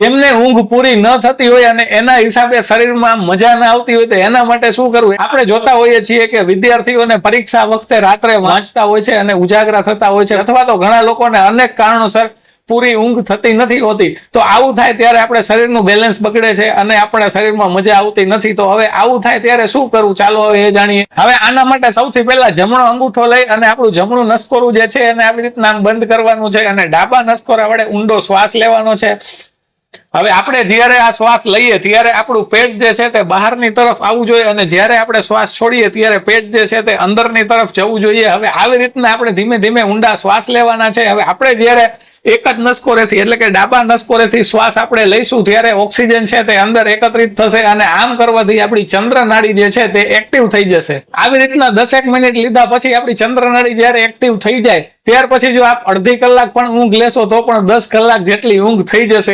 એમને ઊંઘ પૂરી ન થતી હોય અને એના હિસાબે શરીરમાં મજા ના આવતી હોય તો એના માટે શું કરવું? આપણે જોતા હોઈએ છીએ કે વિદ્યાર્થીઓને પરીક્ષા વખતે રાત્રે વાંચતા હોય છે અને ઉજાગરા થતા હોય છે અથવા તો ઘણા લોકોને અનેક કારણોસર પૂરી ઊંઘ થતી નથી હોતી. તો આવું થાય ત્યારે આપણે શરીરનું બેલેન્સ બગડે છે અને આપણા શરીરમાં મજા આવતી નથી. તો હવે આવું થાય ત્યારે શું કરવું? ચાલો હવે એ જાણીએ. હવે આના માટે સૌથી પહેલા જમણો અંગૂઠો લઈ અને આપણું જમણું નસકોરું જે છે એને આવી રીતના બંધ કરવાનું છે અને ડાબા નસકોરા વડે ઊંડો શ્વાસ લેવાનો છે. હવે આપણે જ્યારે આ શ્વાસ લઈએ, ત્યારે આપણું પેટ જે છે તે બહારની તરફ આવવું જોઈએ અને જ્યારે આપણે શ્વાસ છોડીએ, ત્યારે પેટ જે છે તે અંદરની તરફ જવું જોઈએ. હવે આવી રીતના આપણે ધીમે ધીમે ઊંડા શ્વાસ લેવાના છે. હવે આપણે જ્યારે એક જ નસકોરેથી, એટલે કે ડાબા નસકોરેથી શ્વાસ આપણે લઈશું, ત્યારે ઓક્સિજન છે તે અંદર એકત્રિત થશે અને આમ કરવાથી આપણી ચંદ્રનાળી જે છે તે એક્ટિવ થઈ જશે. આવી રીતના દસેક મિનિટ લીધા પછી આપણી ચંદ્રનાળી જયારે એક્ટિવ થઈ જાય, ત્યાર પછી જો આપ અડધી કલાક પણ ઊંઘ લેશો, તો પણ દસ કલાક જેટલી ઊંઘ થઈ જશે.